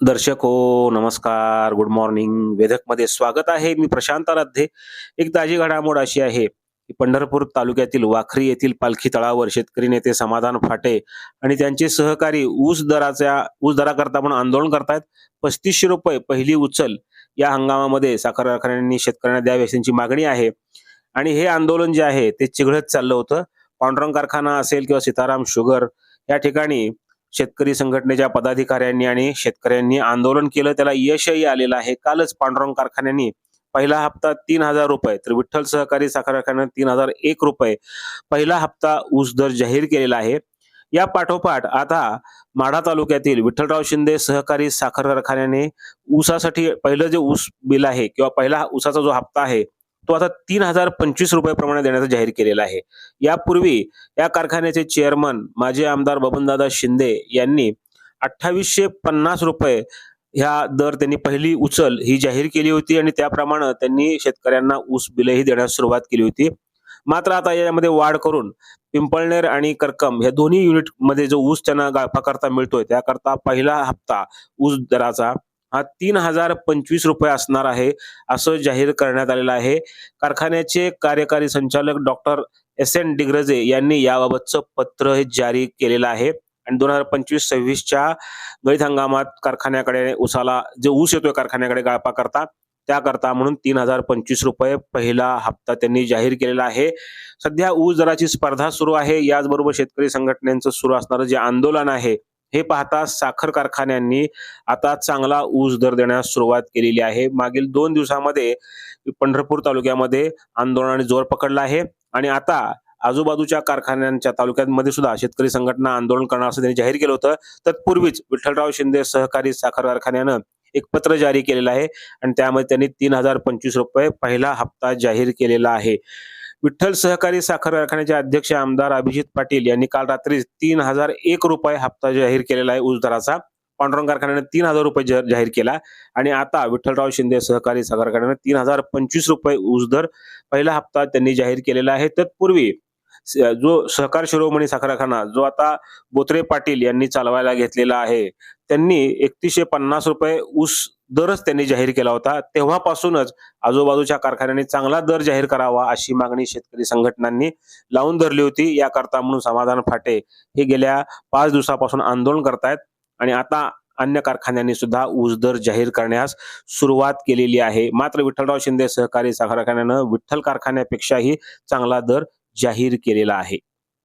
दर्शक हो नमस्कार गुड मॉर्निंग वेधकमध्ये स्वागत आहे. मी प्रशांत आराध्ये एक ताजी घडामोड अशी आहे की पंढरपूर तालुक्यातील वाखरी येथील पालखी तळावर शेतकरी नेते समाधान फाटे आणि त्यांचे सहकारी ऊस दराच्या ऊस दराकरता पण आंदोलन करतायत. पस्तीसशे रुपये पहिली उचल या हंगामामध्ये साखर कारखान्यांनी शेतकऱ्यांना द्यावी अशी त्यांची मागणी आहे. आणि हे आंदोलन जे आहे ते चिघळत चाललं होतं. पांडुरंग कारखाना असेल किंवा सीताराम शुगर या ठिकाणी शेतकरी संघटनेच्या पदाधिकाऱ्यांनी आणि शेतकऱ्यांनी आंदोलन केलं. त्याला यशही आलेलं आहे. कालच पांडुरंग कारखान्यांनी पहिला हप्ता तीन हजार रुपये तर विठ्ठल सहकारी साखर कारखान्यात तीन हजार एक रुपये पहिला हप्ता ऊस दर जाहीर केलेला आहे. या पाठोपाठ आता माढा तालुक्यातील विठ्ठलराव शिंदे सहकारी साखर कारखान्याने ऊसासाठी पहिलं जे ऊस बिल आहे किंवा पहिला ऊसाचा जो हप्ता आहे तो आता तीन हजार पंचवीस रुपये प्रमाणे देण्याचा जाहीर केलेला आहे. यापूर्वी या कारखान्याचे चेअरमन माजी आमदार बबनदादा शिंदे यांनी अठ्ठावीसशे पन्नास रुपये ह्या दर त्यांनी पहिली उचल ही जाहीर केली होती आणि त्याप्रमाणे त्यांनी शेतकऱ्यांना ऊस बिलही देण्यास सुरुवात केली होती. मात्र आता यामध्ये वाढ करून पिंपळनेर आणि करकम या दोन्ही युनिटमध्ये जो ऊस त्यांना गाळपाकरता मिळतोय त्याकरता पहिला हप्ता ऊस दराचा हा तीन हजार पंचवीस रुपये असणार आहे असं जाहीर करण्यात आलेलं आहे. कारखान्याचे कार्यकारी संचालक डॉक्टर एस एन डिग्रजे यांनी याबाबतचं पत्र हे जारी केलेलं आहे. आणि दोन हजार पंचवीस सव्वीसच्या गळीत हंगामात कारखान्याकडे ऊसाला जे ऊस येतोय कारखान्याकडे गाळपा करता त्याकरता म्हणून तीन हजार पंचवीस रुपये पहिला हप्ता त्यांनी जाहीर केलेला आहे. सध्या ऊस दराची स्पर्धा सुरू आहे. याचबरोबर शेतकरी संघटनेचं सुरू असणारं जे आंदोलन आहे हे पाहता साखर कारखान्यांनी आता चांगला ऊस दर देण्यास सुरुवात केलेली आहे. मागील दोन दिवसामध्ये पंढरपूर तालुक्यामध्ये आंदोलनाने जोर पकडला आहे आणि आता आजूबाजूच्या कारखान्यांच्या तालुक्यांमध्ये सुद्धा शेतकरी संघटना आंदोलन करणार असं त्यांनी जाहीर केलं होतं. तत्पूर्वीच विठ्ठलराव शिंदे सहकारी साखर कारखान्यानं एक पत्र जारी केलेलं आहे आणि त्यामध्ये त्यांनी तीन हजार पंचवीस रुपये पहिला हप्ता जाहीर केलेला आहे. विठ्ठल सहकारी साखर कारखान्याचे अध्यक्ष आमदार अभिजित पाटील यांनी काल रात्री तीन हजार एक रुपये हप्ता जाहीर केलेला आहे ऊस दराचा. पांडुरंग कारखान्याने तीन हजार रुपये जाहीर केला आणि आता विठ्ठलराव शिंदे सहकारी साखर कारखान्याने तीन हजार पंचवीस रुपये ऊस दर पहिला हप्ता त्यांनी जाहीर केलेला आहे. तत्पूर्वी जो सहकार शिरोमणी साखर कारखाना जो आता बोत्रे पाटील यांनी चालवायला घेतलेला आहे त्यांनी एकतीसशे पन्नास रुपये ऊस दरच त्यांनी जाहीर केला होता. तेव्हापासूनच आजूबाजूच्या कारखान्यांनी चांगला दर जाहीर करावा अशी मागणी शेतकरी संघटनांनी लावून धरली होती. याकरता म्हणून समाधान फाटे हे गेल्या पाच दिवसापासून आंदोलन करतायत आणि आता अन्य कारखान्यांनी सुद्धा ऊस दर जाहीर करण्यास सुरुवात केलेली आहे. मात्र विठ्ठलराव शिंदे सहकारी साखर कारखान्यानं विठ्ठल कारखान्यापेक्षाही चांगला दर जाहीर केलेला आहे.